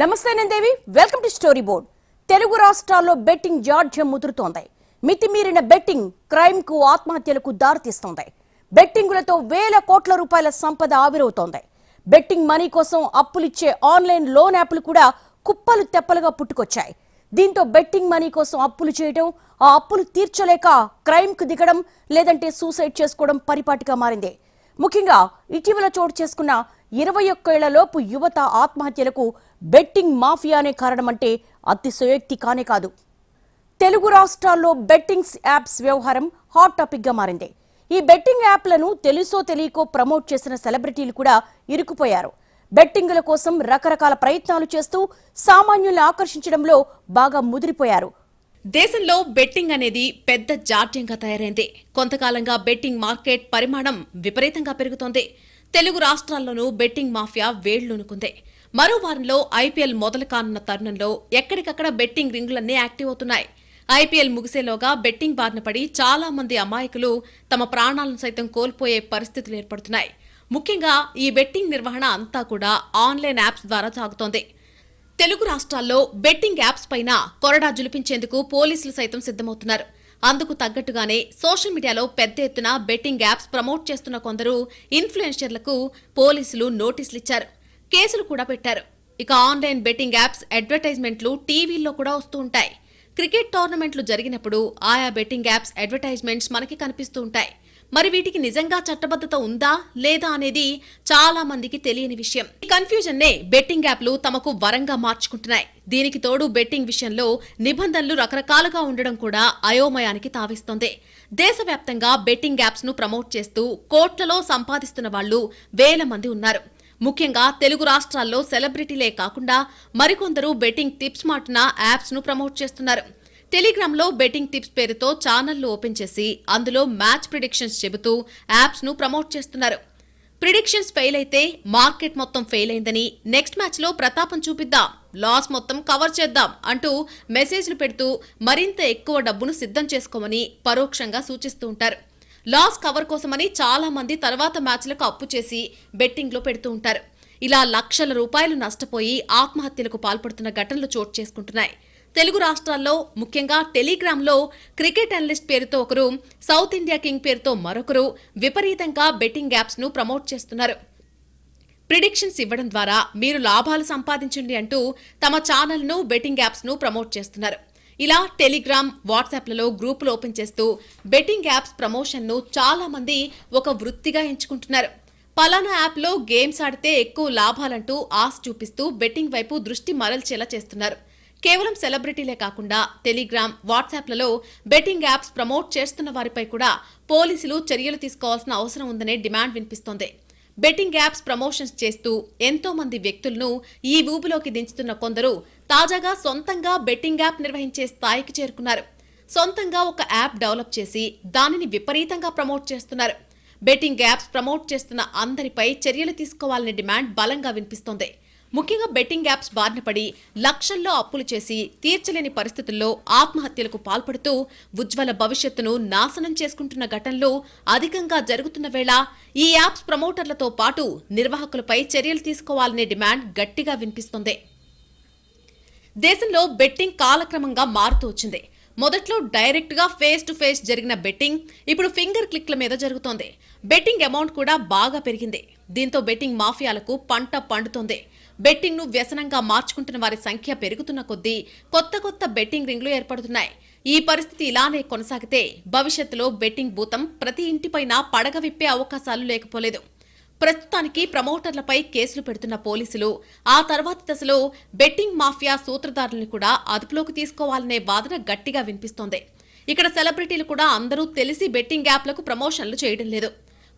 నమస్తే నందేవి welcome to story board Telugu రాష్ట్రాల్లో betting జాడ్యం ముదురుతోంది. మితిమీరిన బెట్టింగ్ క్రైమ్కు ఆత్మహత్యలకు దారితీస్తోంది. బెట్టింగులతో వేల కోట్ల రూపాయల సంపద ఆవిరవుతోంది. బెట్టింగ్ మనీ కోసం అప్పులిచ్చే ఆన్లైన్ లోన్ యాప్లు కూడా కుప్పలు తెప్పలుగా పుట్టుకొచ్చాయి. దీంతో బెట్టింగ్ మనీ కోసం అప్పులు చేయడం ఆ అప్పులు తీర్చలేక క్రైమ్కు దిగడం లేదంటే సూసైడ్ చేసుకోవడం పరిపాటిగా మారింది. ముఖ్యంగా ఇటీవల చోటు చేసుకున్న ఇరవై ఒక్కేళ్ళలోపు యువత ఆత్మహత్యలకు బెట్టింగ్ మాఫియానే కారణమంటే అతిశయోక్తి కానే కాదు. తెలుగు రాష్ట్రాల్లో బెట్టింగ్స్ యాప్స్ వ్యవహారం హాట్ టాపిక్గా మారింది. ఈ బెట్టింగ్ యాప్లను తెలుసో తెలియకో ప్రమోట్ చేసిన సెలబ్రిటీలు కూడా ఇరుక్కుపోయారు. బెట్టింగుల కోసం రకరకాల ప్రయత్నాలు చేస్తూ సామాన్యుల్ని ఆకర్షించడంలో బాగా ముదిరిపోయారు. దేశంలో బెట్టింగ్ అనేది పెద్ద జాడ్యంగా తయారైంది. కొంతకాలంగా బెట్టింగ్ మార్కెట్ పరిమాణం విపరీతంగా పెరుగుతోంది. తెలుగు రాష్ట్రాల్లోనూ బెట్టింగ్ మాఫియా వేళ్ళూనుకుంది. మరో వారంలో ఐపీఎల్ మొదలు కానున్న తరుణంలో ఎక్కడికక్కడ బెట్టింగ్ రింగులన్నీ యాక్టివ్ అవుతున్నాయి. ఐపీఎల్ ముగిసేలోగా బెట్టింగ్ బారిన పడి చాలా మంది అమాయకులు తమ ప్రాణాలను సైతం కోల్పోయే పరిస్థితులు ఏర్పడుతున్నాయి. ముఖ్యంగా ఈ బెట్టింగ్ నిర్వహణ అంతా కూడా ఆన్లైన్ యాప్స్ ద్వారా సాగుతోంది. తెలుగు రాష్ట్రాల్లో బెట్టింగ్ యాప్స్ పైన కొరడా జులిపించేందుకు పోలీసులు సైతం సిద్ధమవుతున్నారు. అందుకు తగ్గట్టుగానే సోషల్ మీడియాలో పెద్ద ఎత్తున బెట్టింగ్ యాప్స్ ప్రమోట్ చేస్తున్న కొందరు ఇన్ఫ్లుయెన్సర్లకు పోలీసులు నోటీసులు ఇచ్చారు. కేసులు కూడా పెట్టారు. ఇక ఆన్లైన్ బెట్టింగ్ యాప్స్ అడ్వర్టైజ్మెంట్లు టీవీల్లో కూడా వస్తూ ఉంటాయి. క్రికెట్ టోర్నమెంట్లు జరిగినప్పుడు ఆయా బెట్టింగ్ యాప్స్ అడ్వర్టైజ్మెంట్స్ మనకి కనిపిస్తూ ఉంటాయి. మరి వీటికి నిజంగా చట్టబద్ధత ఉందా లేదా అనేది చాలా మందికి తెలియని విషయం. ఈ కన్ఫ్యూజన్ నే బెట్టింగ్ యాప్లు తమకు వరంగా మార్చుకుంటున్నాయి. దీనికి తోడు బెట్టింగ్ విషయంలో నిబంధనలు రకరకాలుగా ఉండడం కూడా అయోమయానికి తావిస్తోంది. దేశవ్యాప్తంగా బెట్టింగ్ యాప్స్ను ప్రమోట్ చేస్తూ కోట్లలో సంపాదిస్తున్న వాళ్ళు వేల మంది ఉన్నారు. ముఖ్యంగా తెలుగు రాష్ట్రాల్లో సెలబ్రిటీలే కాకుండా మరికొందరు బెట్టింగ్ టిప్స్ మాటున యాప్స్ను ప్రమోట్ చేస్తున్నారు. టెలిగ్రామ్లో బెట్టింగ్ టిప్స్ పేరుతో ఛానళ్ళు ఓపెన్ చేసి అందులో మ్యాచ్ ప్రిడిక్షన్స్ చెబుతూ యాప్స్ను ప్రమోట్ చేస్తున్నారు. ప్రిడిక్షన్స్ ఫెయిల్ అయితే మార్కెట్ మొత్తం ఫెయిల్ అయిందని నెక్స్ట్ మ్యాచ్లో ప్రతాపం చూపిద్దాం. లాస్ మొత్తం కవర్ చేద్దాం అంటూ మెసేజ్లు పెడుతూ మరింత ఎక్కువ డబ్బును సిద్ధం చేసుకోమని పరోక్షంగా సూచిస్తూ ఉంటారు. లాస్ కవర్ కోసమని చాలా మంది తర్వాత మ్యాచ్లకు అప్పు చేసి బెట్టింగ్లో పెడుతూ ఉంటారు. ఇలా లక్షల రూపాయలు నష్టపోయి ఆత్మహత్యలకు పాల్పడుతున్న ఘటనలు చోటు చేసుకుంటున్నాయి. తెలుగు రాష్ట్రాల్లో ముఖ్యంగా టెలిగ్రామ్లో క్రికెట్ అనలిస్ట్ పేరుతో ఒకరు సౌత్ ఇండియా కింగ్ పేరుతో మరొకరు విపరీతంగా బెట్టింగ్ యాప్స్ను ప్రమోట్ చేస్తున్నారు. ప్రిడిక్షన్స్ ఇవ్వడం ద్వారా మీరు లాభాలు సంపాదించండి అంటూ తమ ఛానల్ను బెట్టింగ్ యాప్స్ను ప్రమోట్ చేస్తున్నారు. ఇలా టెలిగ్రామ్ వాట్సాప్లలో గ్రూపులు ఓపెన్ చేస్తూ బెట్టింగ్ యాప్స్ ప్రమోషన్ను చాలామంది ఒక వృత్తిగా ఎంచుకుంటున్నారు. పలానా యాప్లో గేమ్స్ ఆడితే ఎక్కువ లాభాలంటూ ఆశ చూపిస్తూ బెట్టింగ్ వైపు దృష్టి మరల్చేలా చేస్తున్నారు. కేవలం సెలబ్రిటీలే కాకుండా టెలిగ్రామ్ వాట్సాప్లలో బెట్టింగ్ యాప్స్ ప్రమోట్ చేస్తున్న వారిపై కూడా పోలీసులు చర్యలు తీసుకోవాల్సిన అవసరం ఉందనే డిమాండ్ వినిపిస్తోంది. బెట్టింగ్ యాప్స్ ప్రమోషన్స్ చేస్తూ ఎంతో మంది వ్యక్తులను ఈ ఊబిలోకి దించుతున్న కొందరు తాజాగా సొంతంగా బెట్టింగ్ యాప్ నిర్వహించే స్థాయికి చేరుకున్నారు. సొంతంగా ఒక యాప్ డెవలప్ చేసి దానిని విపరీతంగా ప్రమోట్ చేస్తున్నారు. బెట్టింగ్ యాప్స్ ప్రమోట్ చేస్తున్న అందరిపై చర్యలు తీసుకోవాలనే డిమాండ్ బలంగా వినిపిస్తోంది. ముఖ్యంగా బెట్టింగ్ యాప్స్ బారిన పడి లక్షల్లో అప్పులు చేసి తీర్చలేని పరిస్థితుల్లో ఆత్మహత్యలకు పాల్పడుతూ ఉజ్వల భవిష్యత్తును నాశనం చేసుకుంటున్న ఘటనలు అధికంగా జరుగుతున్న వేళ ఈ యాప్స్ ప్రమోటర్లతో పాటు నిర్వాహకులపై చర్యలు తీసుకోవాలనే డిమాండ్ గట్టిగా వినిపిస్తోంది. దేశంలో బెట్టింగ్ కాలక్రమంగా మారుతూ వచ్చింది. మొదట్లో డైరెక్ట్గా ఫేస్ టు ఫేస్ జరిగిన బెట్టింగ్ ఇప్పుడు ఫింగర్ క్లిక్ల మీద జరుగుతోంది. బెట్టింగ్ అమౌంట్ కూడా బాగా పెరిగింది. దీంతో బెట్టింగ్ మాఫియాలకు పంట పండుతోంది. బెట్టింగ్ను వ్యసనంగా మార్చుకుంటున్న వారి సంఖ్య పెరుగుతున్న కొద్దీ కొత్త కొత్త బెట్టింగ్ రింగ్లు ఏర్పడుతున్నాయి. ఈ పరిస్థితి ఇలానే కొనసాగితే భవిష్యత్తులో బెట్టింగ్ భూతం ప్రతి ఇంటిపైన పడగ విప్పే అవకాశాలు లేకపోలేదు. ప్రస్తుతానికి ప్రమోటర్లపై కేసులు పెడుతున్న పోలీసులు ఆ తర్వాతి దశలో బెట్టింగ్ మాఫియా సూత్రధారులను కూడా అదుపులోకి తీసుకోవాలనే వాదన గట్టిగా వినిపిస్తోంది. ఇక్కడ సెలబ్రిటీలు కూడా అందరూ తెలిసి బెట్టింగ్ యాప్లకు ప్రమోషన్లు చేయడం లేదు.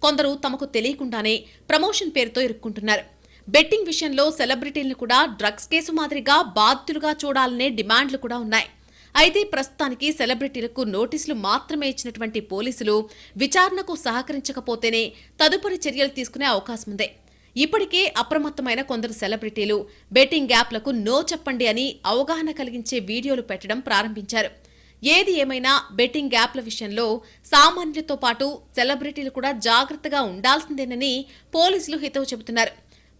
కొందరు తమకు తెలియకుండానే ప్రమోషన్ పేరుతో ఇరుక్కుంటున్నారు. బెట్టింగ్ విషయంలో సెలబ్రిటీలను కూడా డ్రగ్స్ కేసు మాదిరిగా బాధితులుగా చూడాలనే డిమాండ్లు కూడా ఉన్నాయి. అయితే ప్రస్తుతానికి సెలబ్రిటీలకు నోటీసులు మాత్రమే ఇచ్చినటువంటి పోలీసులు విచారణకు సహకరించకపోతేనే తదుపరి చర్యలు తీసుకునే అవకాశం ఉంది ఇప్పటికే అప్రమత్తమైన కొందరు సెలబ్రిటీలు బెట్టింగ్ యాప్లకు నో చెప్పండి అని అవగాహన కలిగించే వీడియోలు పెట్టడం ప్రారంభించారు. ఏది ఏమైనా బెట్టింగ్ యాప్ల విషయంలో సామాన్యులతో పాటు సెలబ్రిటీలు కూడా జాగ్రత్తగా ఉండాల్సిందేనని పోలీసులు హితవు చెబుతున్నారు.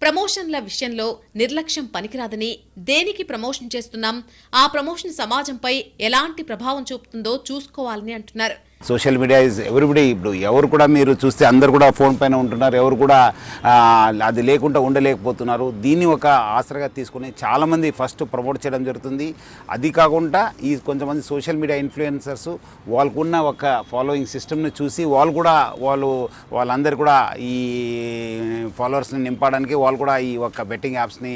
ప్రమోషన్ల విషయంలో నిర్లక్ష్యం పనికిరాదని దేనికి ప్రమోషన్ చేస్తున్నాం? ఆ ప్రమోషన్ సమాజంపై ఎలాంటి ప్రభావం చూపుతుందో చూసుకోవాలని అంటున్నారు. సోషల్ మీడియా ఇస్ ఎవ్రీబడి ఇప్పుడు ఎవరు కూడా మీరు చూస్తే అందరు కూడా ఫోన్ పైన ఉంటున్నారు ఎవరు కూడా అది లేకుండా ఉండలేకపోతున్నారు. దీన్ని ఒక ఆసరగా తీసుకుని చాలామంది ఫస్ట్ ప్రమోట్ చేయడం జరుగుతుంది. అది కాకుండా ఈ కొంతమంది సోషల్ మీడియా ఇన్ఫ్లుయెన్సర్స్ వాళ్ళకున్న ఒక ఫాలోయింగ్ సిస్టమ్ని చూసి వాళ్ళు కూడా వాళ్ళు వాళ్ళందరూ కూడా ఈ ఫాలోవర్స్ని నింపడానికి వాళ్ళు కూడా ఈ ఒక బెట్టింగ్ యాప్స్ని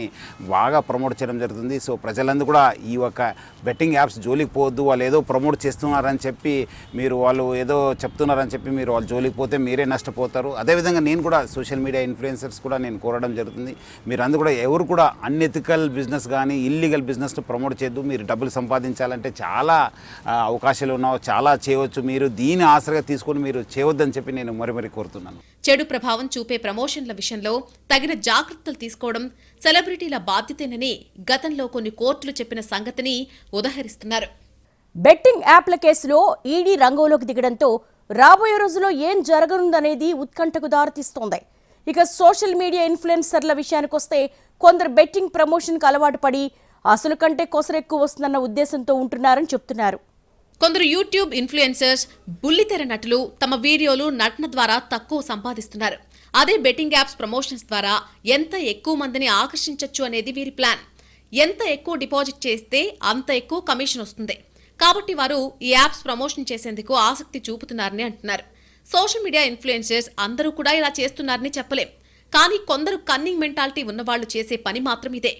బాగా ప్రమోట్ చేయడం జరుగుతుంది. సో ప్రజలందరూ కూడా ఈ ఒక బెట్టింగ్ యాప్స్ జోలికి పోవద్దు వాళ్ళు ఏదో ప్రమోట్ చేస్తున్నారని చెప్పి మీరు వాళ్ళు ఏదో చెప్తున్నారని చెప్పి మీరు వాళ్ళు జోలికి పోతే మీరే నష్టపోతారు. అదేవిధంగా నేను కూడా సోషల్ మీడియా ఇన్ఫ్లుయెన్సర్స్ కూడా నేను కోరడం జరుగుతుంది. మీరు అందరూ కూడా ఎవరు కూడా అన్ఎథికల్ బిజినెస్ కానీ ఇల్లీగల్ బిజినెస్ను ప్రమోట్ చేయొద్దు. మీరు డబ్బులు సంపాదించాలంటే చాలా అవకాశాలు ఉన్నావు. చాలా చేయవచ్చు మీరు దీని ఆసరగా తీసుకొని మీరు చేయవద్దని చెప్పి నేను మరి మరి కోరుతున్నాను. చెడు ప్రభావం చూపే ప్రమోషన్ల విషయంలో తగిన జాగ్రత్తలు తీసుకోవడం సెలబ్రిటీల బాధ్యతేనని గతంలో కొన్ని కోర్టులు చెప్పిన సంగతిని ఉదహరిస్తున్నారు. బెట్టింగ్ యాప్ల కేసులో ఈడీ రంగంలోకి దిగడంతో రాబోయే రోజుల్లో ఏం జరగనుందనేది ఉత్కంఠకు దారితీస్తోంది. ఇక సోషల్ మీడియా ఇన్ఫ్లుయెన్సర్ల విషయానికి వస్తే కొందరు బెట్టింగ్ ప్రమోషన్కి అలవాటు పడి అసలు కంటే కొసరెక్కువ వస్తుందన్న ఉద్దేశంతో ఉంటున్నారని చెప్తున్నారు. కొందరు యూట్యూబ్ ఇన్ఫ్లుయెన్సర్స్ బుల్లితెర నటులు తమ వీడియోలు నటన ద్వారా తక్కువ సంపాదిస్తున్నారు. అదే బెట్టింగ్ యాప్స్ ప్రమోషన్స్ ద్వారా ఎంత ఎక్కువ మందిని ఆకర్షించొచ్చు అనేది వీరి ప్లాన్. ఎంత ఎక్కువ డిపాజిట్ చేస్తే అంత ఎక్కువ కమిషన్ వస్తుంది. కాబట్టి వారు ఈ యాప్స్ ప్రమోషన్ చేసేందుకు ఆసక్తి చూపుతున్నారని అంటున్నారు. సోషల్ మీడియా ఇన్ఫ్లుయెన్సర్స్ అందరూ కూడా ఇలా చేస్తున్నారని చెప్పలేం. కానీ కొందరు కన్నింగ్ మెంటాలిటీ ఉన్నవాళ్ళు చేసే పని మాత్రం ఇదే.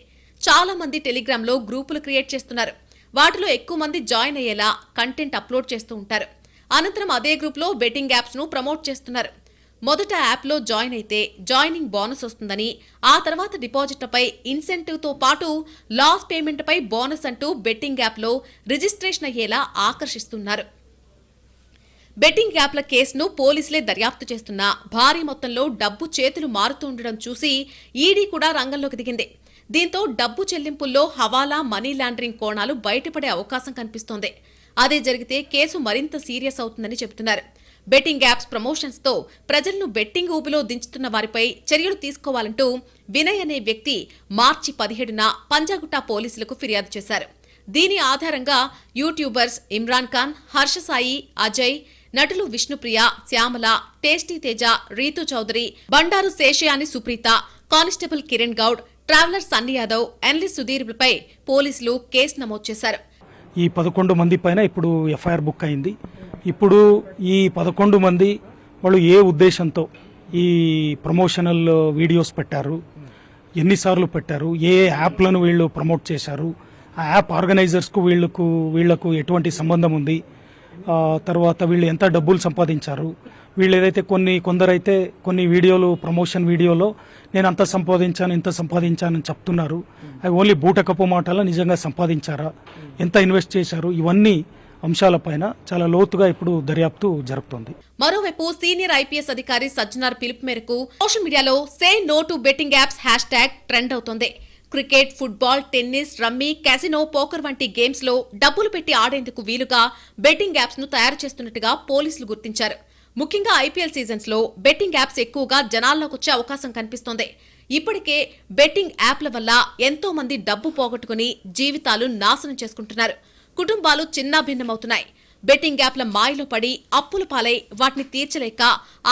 చాలా మంది టెలిగ్రామ్లో గ్రూపులు క్రియేట్ చేస్తున్నారు. వాటిలో ఎక్కువ మంది జాయిన్ అయ్యేలా కంటెంట్ అప్లోడ్ చేస్తూ ఉంటారు. అనంతరం అదే గ్రూప్లో బెట్టింగ్ యాప్స్ను ప్రమోట్ చేస్తున్నారు. మొదట యాప్లో జాయిన్ అయితే జాయినింగ్ బోనస్ వస్తుందని ఆ తర్వాత డిపాజిట్లపై ఇన్సెంటివ్తో పాటు లాస్ పేమెంట్పై బోనస్ అంటూ బెట్టింగ్ యాప్లో రిజిస్ట్రేషన్ అయ్యేలా ఆకర్షిస్తున్నారు. బెట్టింగ్ యాప్ల కేసును పోలీసులే దర్యాప్తు చేస్తున్నా భారీ మొత్తంలో డబ్బు చేతులు మారుతూ ఉండడం చూసి ఈడీ కూడా రంగంలోకి దిగింది. దీంతో డబ్బు చెల్లింపుల్లో హవాలా మనీ లాండరింగ్ కోణాలు బయటపడే అవకాశం కనిపిస్తోంది. అదే జరిగితే కేసు మరింత సీరియస్ అవుతుందని చెబుతున్నారు. బెట్టింగ్ యాప్స్ ప్రమోషన్స్తో ప్రజలను బెట్టింగ్ ఊపిలో దించుతున్న వారిపై చర్యలు తీసుకోవాలంటూ వినయ్ అనే వ్యక్తి మార్చి పదిహేడున పంజాగుట్ట పోలీసులకు ఫిర్యాదు చేశారు. దీని ఆధారంగా యూట్యూబర్స్ ఇమ్రాన్ ఖాన్ హర్ష సాయి అజయ్ నటులు Vishnupriya Shyamala tasty Teja Ritu Chaudhary Bandaru Seshayani Supreetha constable Kiran Goud traveller Sunny Yadav Henley సుధీర్లపై పోలీసులు కేసు నమోదు చేశారు. ఈ పదకొండు మంది పైన ఇప్పుడు ఎఫ్ఐఆర్ బుక్ అయింది. ఇప్పుడు ఈ పదకొండు మంది వాళ్ళు ఏ ఉద్దేశంతో ఈ ప్రమోషనల్ వీడియోస్ పెట్టారు? ఎన్నిసార్లు పెట్టారు? ఏ యాప్లను వీళ్ళు ప్రమోట్ చేశారు? ఆ యాప్ ఆర్గనైజర్స్కు వీళ్ళకు వీళ్ళకు ఎటువంటి సంబంధం ఉంది? తర్వాత వీళ్ళు ఎంత డబ్బులు సంపాదించారు? వీళ్ళు ఏదైతే కొన్ని కొందరైతే కొన్ని వీడియోలు ప్రమోషన్ వీడియోలో నేను అంత సంపాదించాను ఇంత సంపాదించానని చెప్తున్నారు. అవి ఓన్లీ బూటకపు మాటల నిజంగా సంపాదించారా? ఎంత ఇన్వెస్ట్ చేశారు? ఇవన్నీ అంశాలపైన చాలా లోతుగా ఇప్పుడు దర్యాప్తు జరుపుతోంది. మరోవైపు సీనియర్ ఐపీఎస్ అధికారి సజ్జనార్ పిలుపు మేరకు సోషల్ మీడియాలో say no to betting apps hash tag trend అవుతోంది. Cricket football tennis rummy casino poker వంటి గేమ్స్లో డబ్బులు పెట్టి ఆడేందుకు వీలుగా బెట్టింగ్ యాప్స్ను తయారు చేస్తున్నట్టుగా పోలీసులు గుర్తించారు. ముఖ్యంగా ఐపీఎల్ సీజన్స్లో బెట్టింగ్ యాప్స్ ఎక్కువగా జనాల్లోకి వచ్చే అవకాశం కనిపిస్తోంది. ఇప్పటికే బెట్టింగ్ యాప్ల వల్ల ఎంతో మంది డబ్బు పోగొట్టుకుని జీవితాలు నాశనం చేసుకుంటున్నారు. కుటుంబాలు చిన్నాభిన్నమవుతున్నాయి. బెట్టింగ్ యాప్ల మాయలో పడి అప్పుల పాలై వాటిని తీర్చలేక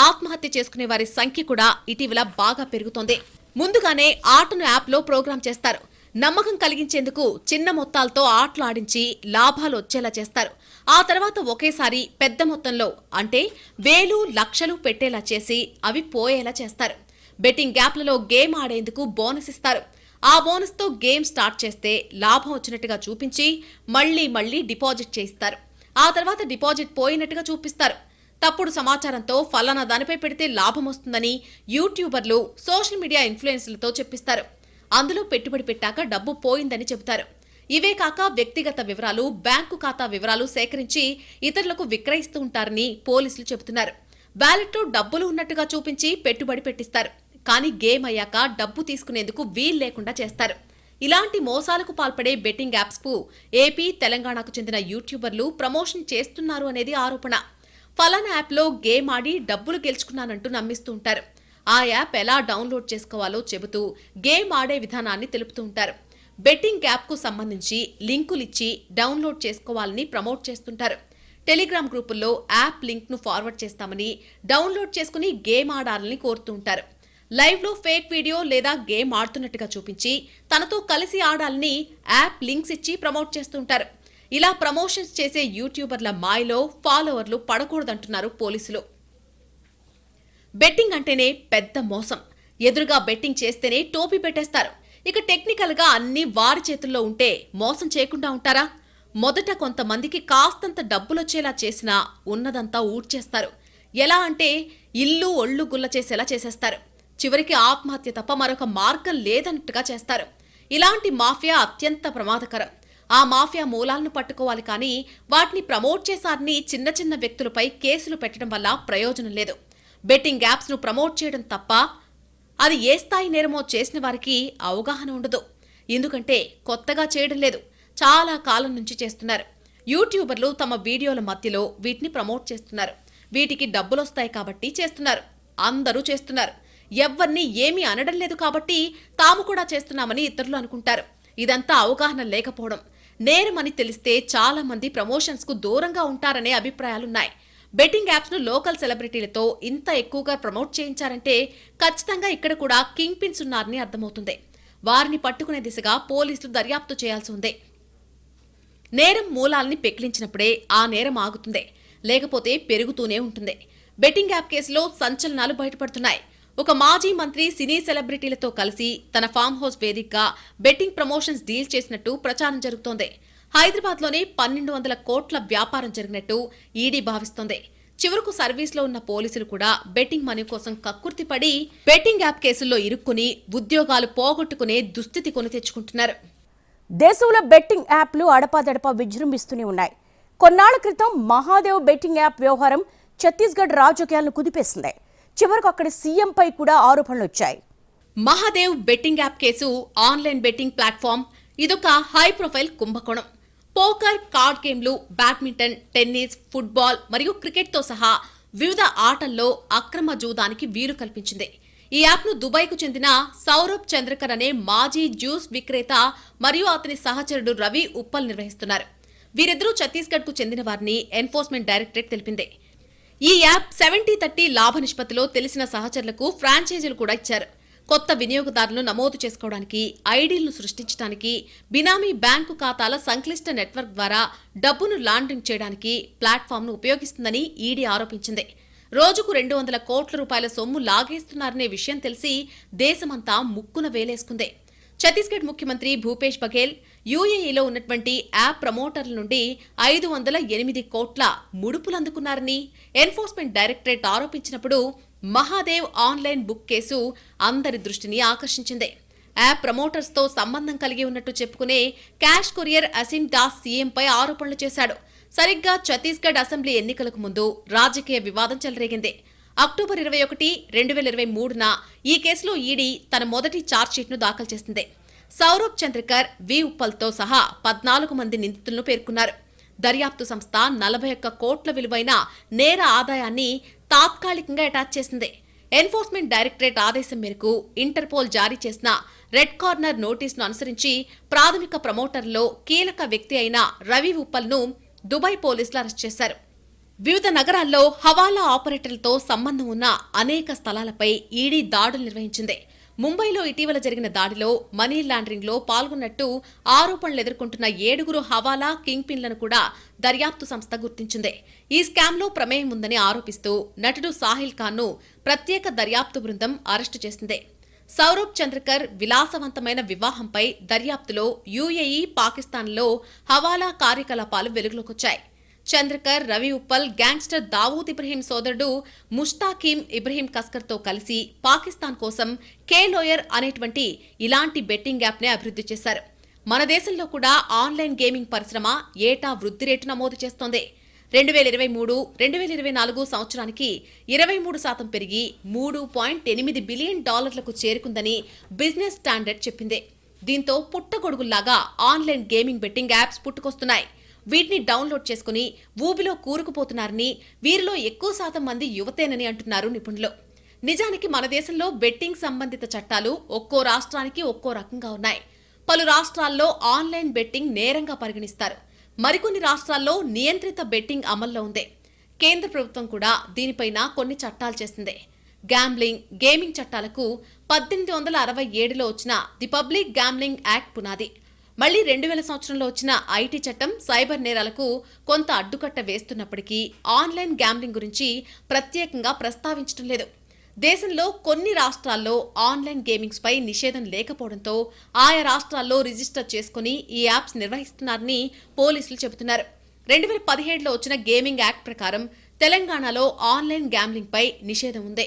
ఆత్మహత్య చేసుకునే వారి సంఖ్య కూడా ఇటీవల బాగా పెరుగుతోంది. ముందుగానే ఆటను యాప్లో ప్రోగ్రాం చేస్తారు. నమ్మకం కలిగించేందుకు చిన్న మొత్తాలతో ఆటలు ఆడించి లాభాలు వచ్చేలా చేస్తారు. ఆ తర్వాత ఒకేసారి పెద్ద మొత్తంలో అంటే వేలు లక్షలు పెట్టేలా చేసి అవి పోయేలా చేస్తారు. బెట్టింగ్ యాప్లలో గేమ్ ఆడేందుకు బోనస్ ఇస్తారు. ఆ బోనస్తో గేమ్ స్టార్ట్ చేస్తే లాభం వచ్చినట్టుగా చూపించి మళ్ళీ మళ్ళీ డిపాజిట్ చేయిస్తారు. ఆ తర్వాత డిపాజిట్ పోయినట్టుగా చూపిస్తారు. తప్పుడు సమాచారంతో ఫలానా దానిపై పెడితే లాభం వస్తుందని యూట్యూబర్లు సోషల్ మీడియా ఇన్ఫ్లుయెన్స్లతో చెప్పిస్తారు. అందులో పెట్టుబడి పెట్టాక డబ్బు పోయిందని చెబుతారు. ఇవే కాక వ్యక్తిగత వివరాలు బ్యాంకు ఖాతా వివరాలు సేకరించి ఇతరులకు విక్రయిస్తూ ఉంటారని పోలీసులు చెబుతున్నారు. బ్యాలెట్లో డబ్బులు ఉన్నట్టుగా చూపించి పెట్టుబడి పెట్టిస్తారు. కానీ గేమ్ అయ్యాక డబ్బు తీసుకునేందుకు వీలు లేకుండా చేస్తారు. ఇలాంటి మోసాలకు పాల్పడే బెట్టింగ్ యాప్స్కు ఏపీ తెలంగాణకు చెందిన యూట్యూబర్లు ప్రమోషన్ చేస్తున్నారు అనేది ఆరోపణ. ఫలానా యాప్లో గేమ్ ఆడి డబ్బులు గెలుచుకున్నానంటూ నమ్మిస్తూ ఉంటారు. ఆ యాప్ ఎలా డౌన్లోడ్ చేసుకోవాలో చెబుతూ గేమ్ ఆడే విధానాన్ని తెలుపుతూ ఉంటారు. బెట్టింగ్ యాప్కు సంబంధించి లింకులిచ్చి డౌన్లోడ్ చేసుకోవాలని ప్రమోట్ చేస్తుంటారు. టెలిగ్రామ్ గ్రూపుల్లో యాప్ లింక్ను ఫార్వర్డ్ చేస్తామని డౌన్లోడ్ చేసుకుని గేమ్ ఆడాలని కోరుతూ ఉంటారు. లైవ్లో ఫేక్ వీడియో లేదా గేమ్ ఆడుతున్నట్టుగా చూపించి తనతో కలిసి ఆడాలని యాప్ లింక్స్ ఇచ్చి ప్రమోట్ చేస్తుంటారు. ఇలా ప్రమోషన్స్ చేసే యూట్యూబర్ల మాయలో ఫాలోవర్లు పడకూడదంటున్నారు పోలీసులు. బెట్టింగ్ అంటేనే పెద్ద మోసం. ఎదురుగా బెట్టింగ్ చేస్తేనే టోపీ పెట్టేస్తారు. ఇక టెక్నికల్గా అన్నీ వారి చేతుల్లో ఉంటే మోసం చేయకుండా ఉంటారా? మొదట కొంతమందికి కాస్తంత డబ్బులొచ్చేలా చేసినా ఉన్నదంతా ఊడ్చేస్తారు. ఎలా అంటే ఇల్లు ఒళ్ళు గుల్ల చేసేలా చేసేస్తారు. చివరికి ఆత్మహత్య తప్ప మరొక మార్గం లేదన్నట్టుగా చేస్తారు. ఇలాంటి మాఫియా అత్యంత ప్రమాదకరం. ఆ మాఫియా మూలాలను పట్టుకోవాలి కానీ వాటిని ప్రమోట్ చేశారని చిన్న చిన్న వ్యక్తులపై కేసులు పెట్టడం వల్ల ప్రయోజనం లేదు. బెట్టింగ్ యాప్స్ను ప్రమోట్ చేయడం తప్ప అది ఏ స్థాయి నేరమో చేసిన వారికి అవగాహన ఉండదు. ఎందుకంటే కొత్తగా చేయడం లేదు. చాలా కాలం నుంచి చేస్తున్నారు. యూట్యూబర్లు తమ వీడియోల మధ్యలో వీటిని ప్రమోట్ చేస్తున్నారు. వీటికి డబ్బులొస్తాయి కాబట్టి చేస్తున్నారు. అందరూ చేస్తున్నారు. ఎవ్వరిని ఏమీ అనడం లేదు కాబట్టి తాము కూడా చేస్తున్నామని ఇతరులు అనుకుంటారు. ఇదంతా అవగాహన లేకపోవడం నేరమని తెలిస్తే చాలా మంది ప్రమోషన్స్కు దూరంగా ఉంటారనే అభిప్రాయాలున్నాయి. బెట్టింగ్ యాప్స్ను లోకల్ సెలబ్రిటీలతో ఇంత ఎక్కువగా ప్రమోట్ చేయించారంటే ఖచ్చితంగా ఇక్కడ కూడా కింగ్ పిన్స్ ఉన్నారని అర్థమవుతుంది. వారిని పట్టుకునే దిశగా పోలీసులు దర్యాప్తు చేయాల్సి ఉంది. నేరం మూలాల్ని పెకిలించినప్పుడే ఆ నేరం ఆగుతుంది. లేకపోతే పెరుగుతూనే ఉంటుంది. బెట్టింగ్ యాప్ కేసులో సంచలనాలు బయటపడుతున్నాయి. ఒక మాజీ మంత్రి సినీ సెలబ్రిటీలతో కలిసి తన ఫామ్ హౌస్ వేదికగా బెట్టింగ్ ప్రమోషన్స్ డీల్ చేసినట్టు ప్రచారం జరుగుతోంది. హైదరాబాద్లోనే పన్నెండు వందల కోట్ల వ్యాపారం జరిగినట్టు ఈడీ భావిస్తోంది. చివరకు సర్వీస్లో ఉన్న పోలీసులు కూడా బెట్టింగ్ మనీ కోసం కక్కుర్తిపడి బెట్టింగ్ యాప్ కేసుల్లో ఇరుక్కుని ఉద్యోగాలు పోగొట్టుకునే దుస్థితి కొని తెచ్చుకుంటున్నారు. దేశంలో బెట్టింగ్ యాప్లు అడపాదడపా విజృంభిస్తూనే ఉన్నాయి. కొన్నాళ్ళ క్రితం మహాదేవ్ బెట్టింగ్ యాప్ వ్యవహారం ఛత్తీస్గఢ్ రాజకీయాలను కుదిపేసింది. చివరకు అక్కడి సీఎంపై కూడా ఆరోపణలు వచ్చాయి. Mahadev betting app case online betting platform ఇదొక హై ప్రొఫైల్ కుంభకోణం. పోకర్ కార్డ్ గేమ్లు బ్యాడ్మింటన్ టెన్నిస్ ఫుట్బాల్ మరియు క్రికెట్తో సహా వివిధ ఆటల్లో అక్రమ జూదానికి వీలు కల్పించింది. ఈ యాప్ను దుబాయ్కు చెందిన సౌరభ్ చంద్రకర్ అనే మాజీ జ్యూస్ విక్రేత మరియు అతని సహచరుడు రవి ఉప్పల్ నిర్వహిస్తున్నారు. వీరిద్దరూ ఛత్తీస్గఢ్కు చెందిన వారిని ఎన్ఫోర్స్మెంట్ డైరెక్టరేట్ తెలిపింది. ఈ యాప్ సెవెంటీ థర్టీ లాభ నిష్పత్తిలో తెలిసిన సహచరులకు ఫ్రాంచైజీలు కూడా ఇచ్చారు. కొత్త వినియోగదారులను నమోదు చేసుకోవడానికి ఐడీలను సృష్టించడానికి బినామీ బ్యాంకు ఖాతాల సంక్లిష్ట నెట్వర్క్ ద్వారా డబ్బును లాండరింగ్ చేయడానికి ప్లాట్ఫామ్ను ఉపయోగిస్తుందని ఈడీ ఆరోపించింది. రోజుకు రెండు వందల కోట్ల రూపాయల సొమ్ము లాగేస్తున్నారనే విషయం తెలిసి దేశమంతా ముక్కున వేలేసుకుంది. ఛత్తీస్గఢ్ ముఖ్యమంత్రి భూపేష్ బఘేల్ యూఏఈలో ఉన్నటువంటి యాప్ ప్రమోటర్ల నుండి ఐదు వందల ఎనిమిది కోట్ల ముడుపులు అందుకున్నారని ఎన్ఫోర్స్మెంట్ డైరెక్టరేట్ ఆరోపించినప్పుడు మహాదేవ్ ఆన్లైన్ బుక్ కేసు అందరి దృష్టిని ఆకర్షించింది. యాప్ ప్రమోటర్స్తో సంబంధం కలిగి ఉన్నట్టు చెప్పుకునే క్యాష్ కొరియర్ అసిన్ దాస్ సీఎంపై ఆరోపణలు చేశాడు. సరిగ్గా ఛత్తీస్గఢ్ అసెంబ్లీ ఎన్నికలకు ముందు రాజకీయ వివాదం చెలరేగింది. అక్టోబర్ ఇరవై ఒకటి రెండు వేల ఇరవై మూడున ఈ కేసులో ఈడీ తన మొదటి ఛార్జ్షీట్ను దాఖలు చేసింది. సౌరభ్ చంద్రకర్ వి ఉప్పల్తో సహా పద్నాలుగు మంది నిందితులను పేర్కొన్నారు. దర్యాప్తు సంస్థ నలభై ఒక్క కోట్ల విలువైన నేర ఆదాయాన్ని తాత్కాలికంగా అటాచ్ చేసింది. ఎన్ఫోర్స్మెంట్ డైరెక్టరేట్ ఆదేశం మేరకు ఇంటర్పోల్ జారీ చేసిన రెడ్ కార్నర్ నోటీసును అనుసరించి ప్రాథమిక ప్రమోటర్లో కీలక వ్యక్తి అయిన రవి ఉప్పల్ను దుబాయ్ పోలీసులు అరెస్ట్ చేశారు. వివిధ నగరాల్లో హవాలా ఆపరేటర్లతో సంబంధం ఉన్న అనేక స్థలాలపై ఈడీ దాడులు నిర్వహించింది. ముంబైలో ఇటీవల జరిగిన దాడిలో మనీ లాండరింగ్లో పాల్గొన్నట్టు ఆరోపణలు ఎదుర్కొంటున్న ఏడుగురు హవాలా కింగ్ పిన్లను కూడా దర్యాప్తు సంస్థ గుర్తించింది. ఈ స్కామ్లో ప్రమేయం ఉందని ఆరోపిస్తూ నటుడు సాహిల్ ఖాన్ను ప్రత్యేక దర్యాప్తు బృందం అరెస్టు చేసింది. సౌరభ్ చంద్రకర్ విలాసవంతమైన వివాహంపై దర్యాప్తులో యూఏఈ పాకిస్తాన్లో హవాలా కార్యకలాపాలు వెలుగులోకొచ్చాయి. చంద్రకర్ రవి ఉప్పల్ గ్యాంగ్స్టర్ దావూద్ ఇబ్రహీం సోదరుడు ముష్తాకీం ఇబ్రహీం కస్కర్తో కలిసి పాకిస్తాన్ కోసం కే లోయర్ అనేటువంటి ఇలాంటి బెట్టింగ్ యాప్నే అభివృద్ధి చేశారు. మన దేశంలో కూడా ఆన్లైన్ గేమింగ్ పరిశ్రమ ఏటా వృద్ధి రేటు నమోదు చేస్తోంది. రెండు వేల ఇరవై మూడు రెండు వేల ఇరవై నాలుగు సంవత్సరానికి ఇరవై మూడు శాతం పెరిగి మూడు పాయింట్ ఎనిమిది బిలియన్ డాలర్లకు చేరుకుందని బిజినెస్ స్టాండర్డ్ చెప్పింది. దీంతో పుట్టగొడుగుల్లాగా ఆన్లైన్ గేమింగ్ బెట్టింగ్ యాప్స్ పుట్టుకొస్తున్నాయి. వీటిని డౌన్లోడ్ చేసుకుని ఊబిలో కూరుకుపోతున్నారని వీరిలో ఎక్కువ శాతం మంది యువతేనని అంటున్నారు నిపుణులు. నిజానికి మన దేశంలో బెట్టింగ్ సంబంధిత చట్టాలు ఒక్కో రాష్ట్రానికి ఒక్కో రకంగా ఉన్నాయి. పలు రాష్ట్రాల్లో ఆన్లైన్ బెట్టింగ్ నేరంగా పరిగణిస్తారు. మరికొన్ని రాష్ట్రాల్లో నియంత్రిత బెట్టింగ్ అమల్లో ఉంది. కేంద్ర ప్రభుత్వం కూడా దీనిపైన కొన్ని చట్టాలు చేసింది. గ్యాంబ్లింగ్ గేమింగ్ చట్టాలకు పద్దెనిమిది వందల అరవై ఏడులో వచ్చిన ది పబ్లిక్ గ్యాంబ్లింగ్ యాక్ట్ పునాది. మళ్ళీ రెండు వేల సంవత్సరంలో వచ్చిన ఐటీ చట్టం సైబర్ నేరాలకు కొంత అడ్డుకట్ట వేస్తున్నప్పటికీ ఆన్లైన్ గ్యాంబ్లింగ్ గురించి ప్రత్యేకంగా ప్రస్తావించడం లేదు. దేశంలో కొన్ని రాష్ట్రాల్లో ఆన్లైన్ గేమింగ్స్ పై నిషేధం లేకపోవడంతో ఆయా రాష్ట్రాల్లో రిజిస్టర్ చేసుకుని ఈ యాప్స్ నిర్వహిస్తున్నారని పోలీసులు చెబుతున్నారు. రెండు వేల పదిహేడులో వచ్చిన గేమింగ్ యాక్ట్ ప్రకారం తెలంగాణలో ఆన్లైన్ గ్యాంబ్లింగ్ పై నిషేధం ఉంది.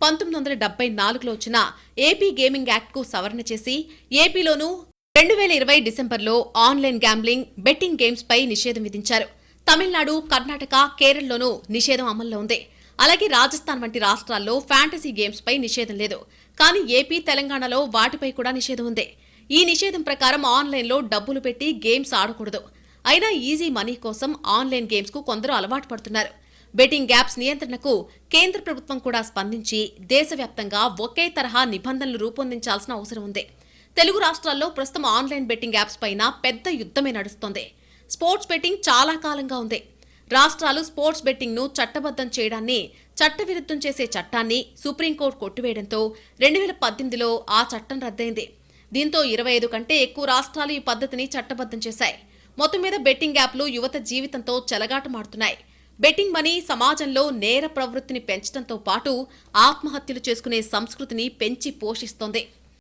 పంతొమ్మిది వందల డెబ్బై నాలుగులో వచ్చిన ఏపీ గేమింగ్ యాక్ట్కు సవరణ చేసి ఏపీలోనూ రెండు వేల ఇరవై డిసెంబర్లో ఆన్లైన్ గ్యాంబ్లింగ్ బెట్టింగ్ గేమ్స్ పై నిషేధం విధించారు. తమిళనాడు కర్ణాటక కేరళలోనూ నిషేధం అమల్లో ఉంది. అలాగే రాజస్థాన్ వంటి రాష్ట్రాల్లో ఫ్యాంటసీ గేమ్స్ పై నిషేధం లేదు. కానీ ఏపీ తెలంగాణలో వాటిపై కూడా నిషేధం ఉంది. ఈ నిషేధం ప్రకారం ఆన్లైన్లో డబ్బులు పెట్టి గేమ్స్ ఆడకూడదు. అయినా ఈజీ మనీ కోసం ఆన్లైన్ గేమ్స్కు కొందరు అలవాటు పడుతున్నారు. బెట్టింగ్ యాప్స్ నియంత్రణకు కేంద్ర ప్రభుత్వం కూడా స్పందించి దేశవ్యాప్తంగా ఒకే తరహా నిబంధనలు రూపొందించాల్సిన అవసరం ఉంది. తెలుగు రాష్ట్రాల్లో ప్రస్తుతం ఆన్లైన్ బెట్టింగ్ యాప్స్ పైన పెద్ద యుద్ధమే నడుస్తోంది. స్పోర్ట్స్ బెట్టింగ్ చాలా కాలంగా ఉంది. రాష్ట్రాలు స్పోర్ట్స్ బెట్టింగ్ను చట్టబద్ధం చేయడాన్ని చట్టవిరుద్ధం చేసే చట్టాన్ని సుప్రీంకోర్టు కొట్టివేయడంతో రెండు వేల పద్దెనిమిదిలో ఆ చట్టం రద్దయింది. దీంతో ఇరవై ఐదు కంటే ఎక్కువ రాష్ట్రాలు ఈ పద్ధతిని చట్టబద్ధం చేశాయి. మొత్తం మీద బెట్టింగ్ యాప్లు యువత జీవితంతో చెలగాటమాడుతున్నాయి. బెట్టింగ్ మనీ సమాజంలో నేర ప్రవృత్తిని పెంచడంతో పాటు ఆత్మహత్యలు చేసుకునే సంస్కృతిని పెంచి పోషిస్తోంది.